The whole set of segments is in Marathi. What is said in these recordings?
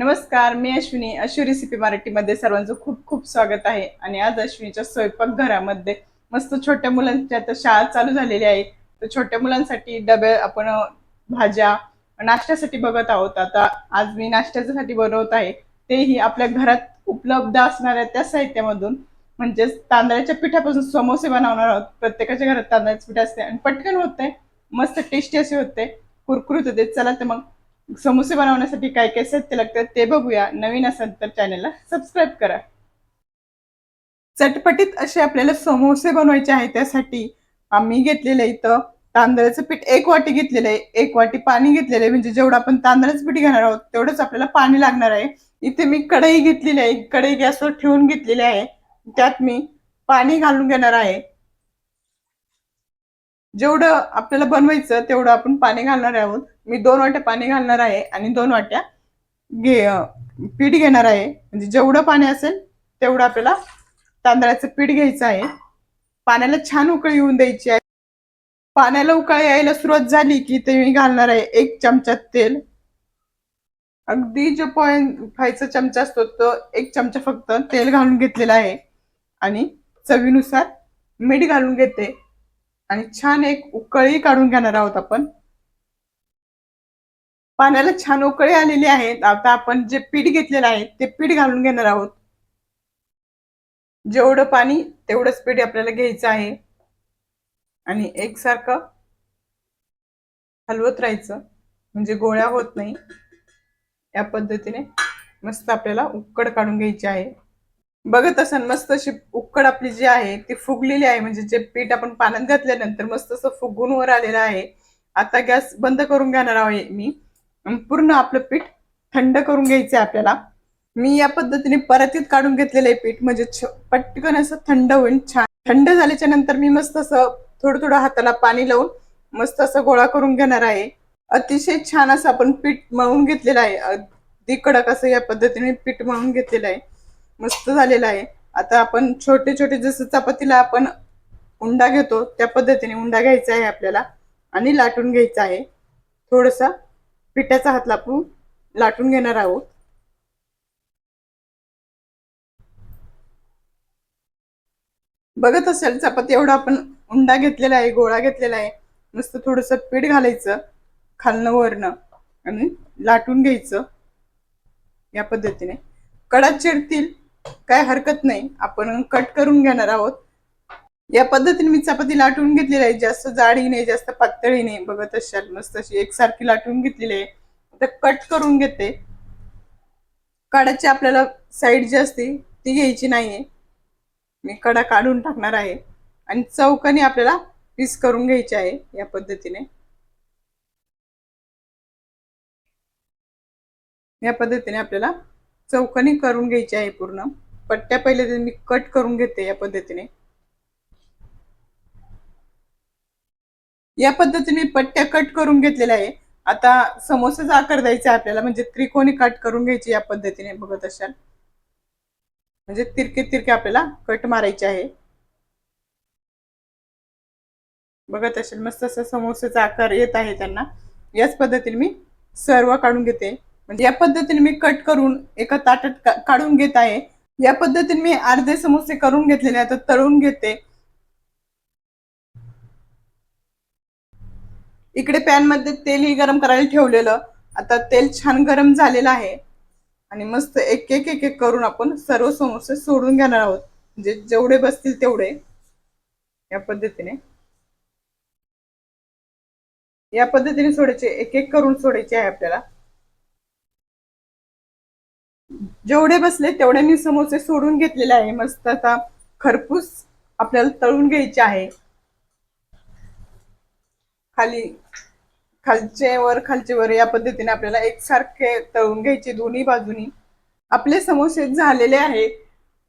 नमस्कार मी अश्विनी. अश्वी रेसिपी मराठीमध्ये सर्वांचं खूप खूप स्वागत आहे. आणि आज अश्विनीच्या स्वयंपाकघरामध्ये मस्त छोट्या मुलांची आता शाळा चालू झालेली आहे. तर छोट्या मुलांसाठी डबे आपण भाज्या नाश्त्यासाठी बघत आहोत. आता आज मी नाश्त्यासाठी बनवत आहे. तेही आपल्या घरात उपलब्ध असणाऱ्या त्या साहित्यामधून. म्हणजेच तांदळाच्या पिठापासून समोसे बनवणार आहोत. प्रत्येकाच्या घरात तांदळाचे पीठ असते आणि पटकन होते मस्त टेस्टी असे होते कुरकुरीत होते. चला तर मग समोसे बनवण्यासाठी काय काय साहित्य लागतं ते बघूया. नवीन असेल तर चॅनलला सबस्क्राईब करा. चटपटीत असे आपल्याला समोसे बनवायचे आहे त्यासाठी आम्ही घेतलेलं इथं तांदळाचं पीठ एक वाटी घेतलेलं आहे. एक वाटी पाणी घेतलेलं आहे. म्हणजे जेवढं आपण तांदळाचं पीठ घेणार आहोत तेवढंच आपल्याला पाणी लागणार आहे. इथे मी कढई घेतलेली आहे. कढई गॅसवर ठेवून घेतलेली आहे. त्यात मी पाणी घालून घेणार आहे. जेवढं आपल्याला बनवायचं तेवढं आपण पाणी घालणार आहोत. मी दोन वाट्या पाणी घालणार आहे आणि दोन वाट्या घे पीठ घेणार आहे. म्हणजे जेवढं पाणी असेल तेवढं आपल्याला तांदळाचं पीठ घ्यायचं आहे. पाण्याला छान उकळी येऊन द्यायची आहे. पाण्याला उकळी यायला सुरुवात झाली की ते मी घालणार आहे एक चमचा तेल. अगदी जो पॉईंट फायचा चमचा असतो तो एक चमचा फक्त तेल घालून घेतलेला आहे. आणि चवीनुसार मीठ घालून घेते. आणि छान एक उकळी काढून घेणार आहोत आपण. पाण्याला छान उकळे आलेली आहेत. आता आपण जे पीठ घेतलेलं आहे ते पीठ घालून घेणार आहोत. जेवढं पाणी तेवढंच पीठ आपल्याला घ्यायचं आहे. आणि एकसारखं हलवत राहायचं. म्हणजे गोळ्या होत नाही. या पद्धतीने मस्त आपल्याला उकड काढून घ्यायची आहे. बघत असाल मस्त अशी उकड आपली जी आहे ती फुगलेली आहे. म्हणजे जे पीठ आपण पाण्यात घातल्यानंतर मस्त असं फुगून वर आलेलं आहे. आता गॅस बंद करून घेणार आहे मी. पूर्ण आपलं पीठ थंड करून घ्यायचं आहे आपल्याला. मी या पद्धतीने परतीत काढून घेतलेलं आहे पीठ म्हणजे पटकन असं थंड होईल छान. थंड झाल्याच्यानंतर मी मस्त असं थोडं थोडं हाताला पाणी लावून मस्त असं गोळा करून घेणार आहे. अतिशय छान असं आपण पीठ मळून घेतलेलं आहे. अगदी कडक असं या पद्धतीने पीठ मळून घेतलेलं आहे. मस्त झालेलं आहे. आता आपण छोटे छोटे जसं चपातीला आपण उंडा घेतो त्या पद्धतीने उंडा घ्यायचा आहे आपल्याला आणि लाटून घ्यायचा आहे. थोडंसं पिठाचा हात लापून लाटून घेणार आहोत. बघत असेल चपाती एवढा आपण उंडा घेतलेला आहे गोळा घेतलेला आहे. नुसतं थोडंसं पीठ घालायचं खालनं वरणं आणि लाटून घ्यायचं या पद्धतीने. कडा चिरतील काय हरकत नाही. आपण कट करून घेणार आहोत. या पद्धतीने मी चपाती लाटून घेतलेली आहे. जास्त जाडी नाही जास्त पातळी नाही. बघत असाल मस्त अशी एकसारखी लाटून घेतलेली आहे. आता कट करून घेते. कडाची आपल्याला साईड जी असते ती घ्यायची नाहीये. मी कडा काढून टाकणार आहे. आणि चौकाने आपल्याला पीस करून घ्यायचे आहे या पद्धतीने. या पद्धतीने आपल्याला चौकनी करून घ्यायची आहे पूर्ण. पट्ट्या पहिले मी कट करून घेते या पद्धतीने. या पद्धतीने पट्ट्या कट करून घेतलेल्या आहे. आता समोसाचा आकार द्यायचा आहे आपल्याला म्हणजे त्रिकोणी कट करून घ्यायची या पद्धतीने बघत असाल. म्हणजे तिरके तिरके आपल्याला कट मारायचे आहे. बघत असेल मस्त असं समोसाचा आकार येत आहे त्यांना. याच पद्धतीने मी सर्व काढून घेते. म्हणजे या पद्धतीने मी कट करून एका ताटात काढून घेत आहे. या पद्धतीने मी अर्धे समोसे करून घेतलेले आता तळून घेते. इकडे पॅनमध्ये तेलही गरम करायला ठेवलेलं. आता तेल छान गरम झालेलं आहे. आणि मस्त एक एक एक एक करून आपण सर्व समोसे सोडून घेणार आहोत. म्हणजे जेवढे बसतील तेवढे. या पद्धतीने. या पद्धतीने सोडायचे. एक एक करून सोडायचे आहे आपल्याला. जेवढे बसले तेवढे मी समोसे सोडून घेतलेले आहे. मस्त आता खरपूस आपल्याला तळून घ्यायचे आहे. खाली खालचे वर खालचे वर या पद्धतीने आपल्याला एकसारखे तळून घ्यायचे दोन्ही बाजूनी. आपले समोसे झालेले आहेत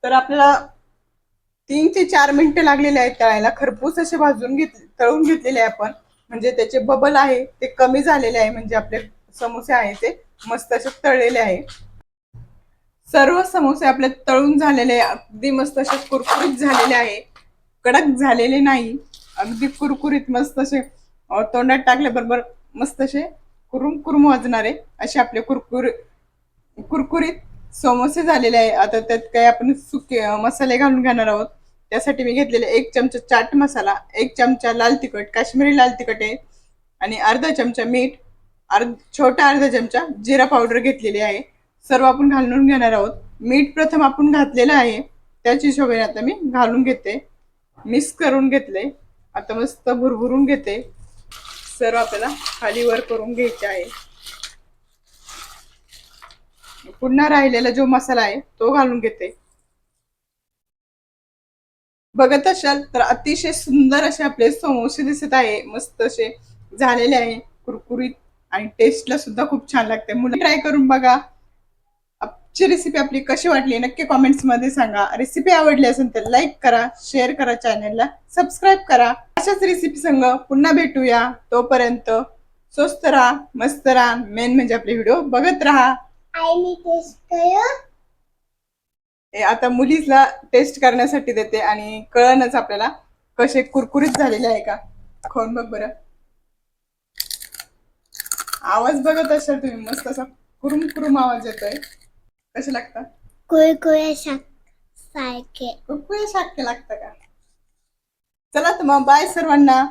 तर आपल्याला तीन ते चार मिनिटं लागलेले आहेत तळायला. खरपूस असे भाजून घेत तळून घेतलेले आहे आपण. म्हणजे त्याचे बबल आहे ते कमी झालेले आहे म्हणजे आपले समोसे आहे ते मस्त असे तळलेले आहे. सर्व समोसे आपले तळून झालेले अगदी मस्त असे कुरकुरीत झालेले आहे. कडक झालेले नाही अगदी कुरकुरीत मस्त असे तोंडात टाकल्याबरोबर मस्त असे कुरुम कुरुम वाजणारे असे आपले कुरकुर कुरकुरीत समोसे झालेले आहे. आता त्यात काही आपण सुके मसाले घालून घेणार आहोत. त्यासाठी मी घेतलेले एक चमचा चाट मसाला एक चमचा लाल तिखट काश्मीरी लाल तिखट आहे आणि अर्धा चमचा मीठ अर्ध छोटा अर्धा चमचा जिरा पावडर घेतलेली आहे. सर्व आपण घालून घेणार आहोत. मीठ प्रथम आपण घातलेलं आहे. त्याच हिशोबाने आता मी घालून घेते. मिक्स करून घेतले आता मस्त भुरभुरून घेते. सर्व आपल्याला खाली वर करून घ्यायचे आहे. पुन्हा राहिलेला जो मसाला आहे तो घालून घेते. बघत असाल तर अतिशय सुंदर असे आपले समोसे दिसत आहे. मस्त असे झालेले आहे. कुरकुरीत आणि टेस्टला सुद्धा खूप छान लागते. मुलं ट्राय करून बघा. आजची रेसिपी आपली कशी वाटली नक्की कॉमेंट्समध्ये सांगा. रेसिपी आवडली असेल तर लाईक करा शेअर करा चॅनलला सबस्क्राईब करा. अशाच रेसिपी संग पुन्हा भेटूया. तोपर्यंत स्वस्त राहा मस्त राहा. मेन म्हणजे आपले व्हिडिओ बघत राहा. हे आता मुलीला टेस्ट करण्यासाठी देते आणि कळणच आपल्याला कसे कुरकुरीत झालेले आहे का. खाऊन बघ बरं. आवाज बघत असाल तुम्ही मस्त असा कुरुम कुरुम आवाज येतोय. कसे लागतात? कुरकुरे सारखे कुरकुरे शाक्य लागतं का? चला तर मग बाय सर्वांना.